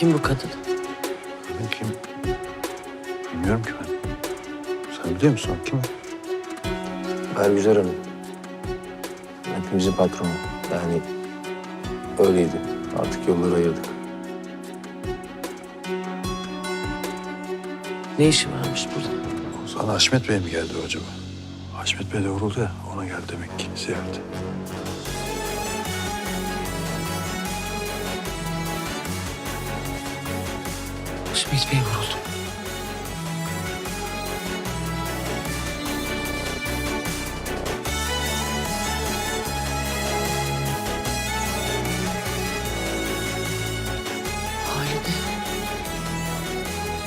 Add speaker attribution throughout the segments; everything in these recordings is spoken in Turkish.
Speaker 1: Kim bu kadın?
Speaker 2: Ben kim? Bilmiyorum ki ben. Sen biliyor musun o kim?
Speaker 3: Bergüzar Hanım. Hepimizin patronu. Yani öyleydi. Artık yolları ayırdık.
Speaker 1: Ne işi varmış burada?
Speaker 2: Sana Haşmet Bey mi geldi acaba? Haşmet Bey de vuruldu ya, ona geldi demek ki ziyarete.
Speaker 1: Haşmet Bey vuruldu. Halide.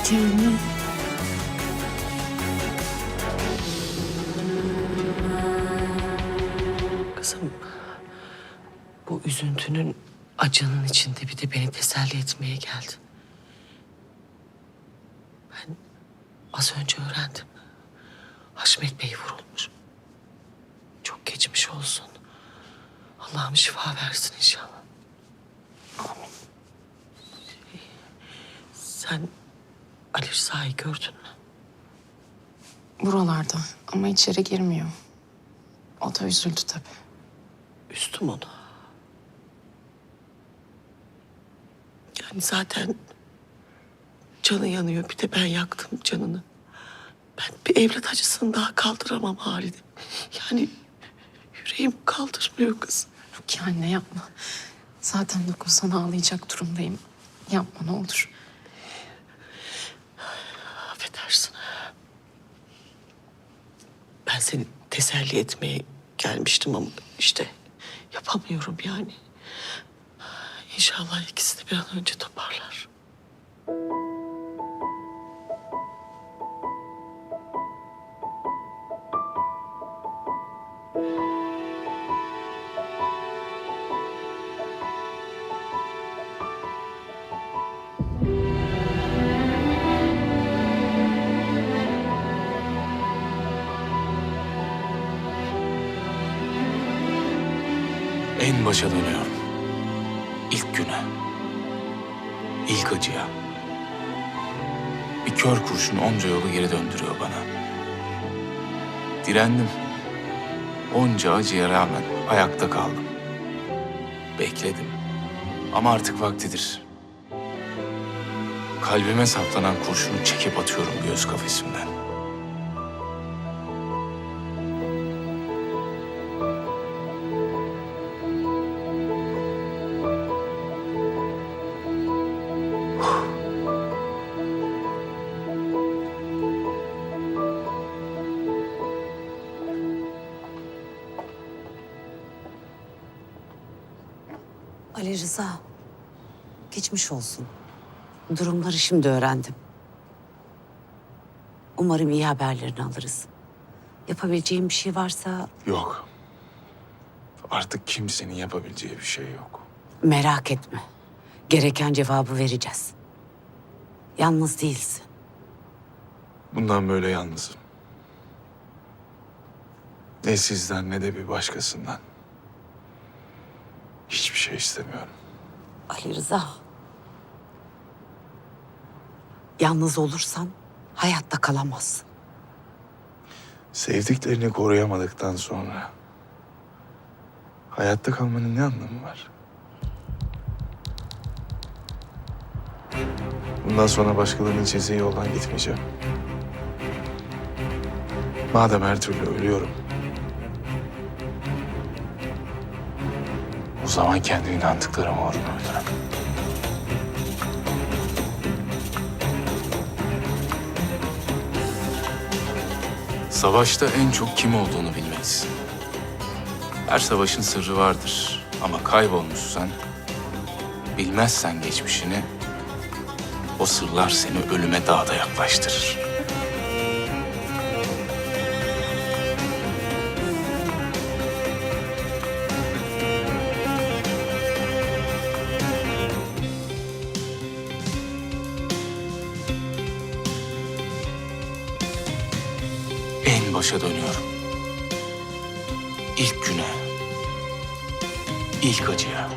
Speaker 4: Canım.
Speaker 1: Kızım, bu üzüntünün acının içinde bir de beni teselli etmeye geldin. Ben az önce öğrendim. Haşmet Bey vurulmuş. Çok geçmiş olsun. Allah'ım şifa versin inşallah. Amin. Sen Ali Rıza'yı gördün mü?
Speaker 4: Buralarda ama içeri girmiyor. O da üzüldü tabii.
Speaker 1: Üstüm onu. Yani zaten canı yanıyor. Bir de ben yaktım canını. Ben bir evlat acısını daha kaldıramam Halide. Yani yüreğim kaldırmıyor kız.
Speaker 4: Rukiye anne yapma. Zaten dokunsan ağlayacak durumdayım. Yapma ne olur.
Speaker 1: Affedersin. Ben seni teselli etmeye gelmiştim ama işte yapamıyorum yani. İnşallah ikisi de bir an önce toparlar.
Speaker 5: En başa dönüyorum. İlk güne. İlk acıya. Bir kör kurşun onca yolu geri döndürüyor bana. Direndim. Onca acıya rağmen ayakta kaldım. Bekledim. Ama artık vaktidir. Kalbime saplanan kurşunu çekip atıyorum göğüs kafesimden.
Speaker 6: Ali Rıza, geçmiş olsun. Durumları şimdi öğrendim. Umarım iyi haberlerini alırız. Yapabileceğim bir şey varsa
Speaker 5: Yok. Artık kimsenin yapabileceği bir şey yok.
Speaker 6: merak etme. Gereken cevabı vereceğiz. Yalnız değilsin.
Speaker 5: Bundan böyle yalnızım. Ne sizden ne de bir başkasından. Şey istemiyorum.
Speaker 6: Ali Rıza. Yalnız olursan hayatta kalamazsın.
Speaker 5: Sevdiklerini koruyamadıktan sonra hayatta kalmanın ne anlamı var? Bundan sonra başkalarının çizdiği yoldan gitmeyeceğim. Madem her türlü ölüyorum. Zaman kendi inandıklarım uğruna ölürüm. Savaşta en çok kim olduğunu bilmelisin. Her savaşın sırrı vardır ama kaybolmuşsan, bilmezsen geçmişini, o sırlar seni ölüme daha da yaklaştırır. Başa dönüyorum. İlk güne, ilk acıya.